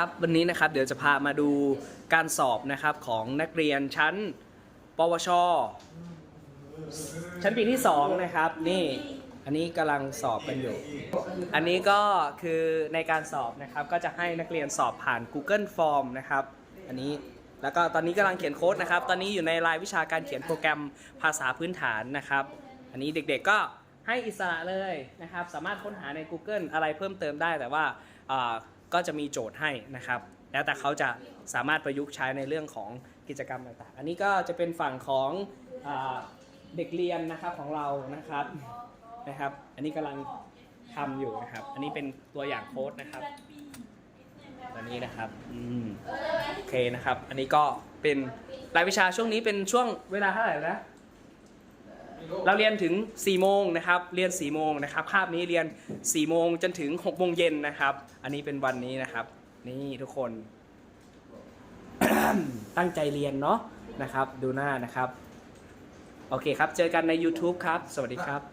ครับวันนี้นะครับเดี๋ยวจะพามาดูการสอบนะครับของนักเรียนชั้นปวช ชั้นปีที่2นะครับนี่อันนี้กำลังสอบกันอยู่ อันนี้ก็คือในการสอบนะครับก็จะให้นักเรียนสอบผ่าน Google Form นะครับอันนี้แล้วก็ตอนนี้กำลังเขียนโค้ดนะครับตอนนี้อยู่ในรายวิชาการเขียนโปรแกรมภาษาพื้นฐานนะครับอันนี้เด็กๆก็ให้อิสระเลยนะครับสามารถค้นหาใน Google อะไรเพิ่มเติมได้แต่ว่าอ่า ก็จะมีโจทย์ให้นะครับ แล้วแต่เขาจะสามารถประยุกต์ใช้ในเรื่องของกิจกรรมต่างๆ อันนี้ก็จะเป็นฝั่งของเด็กเรียนนะครับของเรานะครับนะครับ อันนี้กำลังทำอยู่นะครับ อันนี้เป็นตัวอย่างโค้ดนะครับอันนี้นะครับอืมโอเคนะครับ อันนี้ก็เป็นรายวิชาช่วงนี้เป็นช่วงเวลาเท่าไหร่นะ เราเรียนถึง4โมงนะครับ เรียน4โมงนะครับคาบนี้เรียน4โมงจนถึง6โมงเย็นนะครับ อันนี้เป็นวันนี้นะครับ นี่ทุกคน ตั้งใจเรียนเนาะนะครับ ดูหน้านะครับ โอเคครับ เจอกันใน YouTube ครับ สวัสดีครับ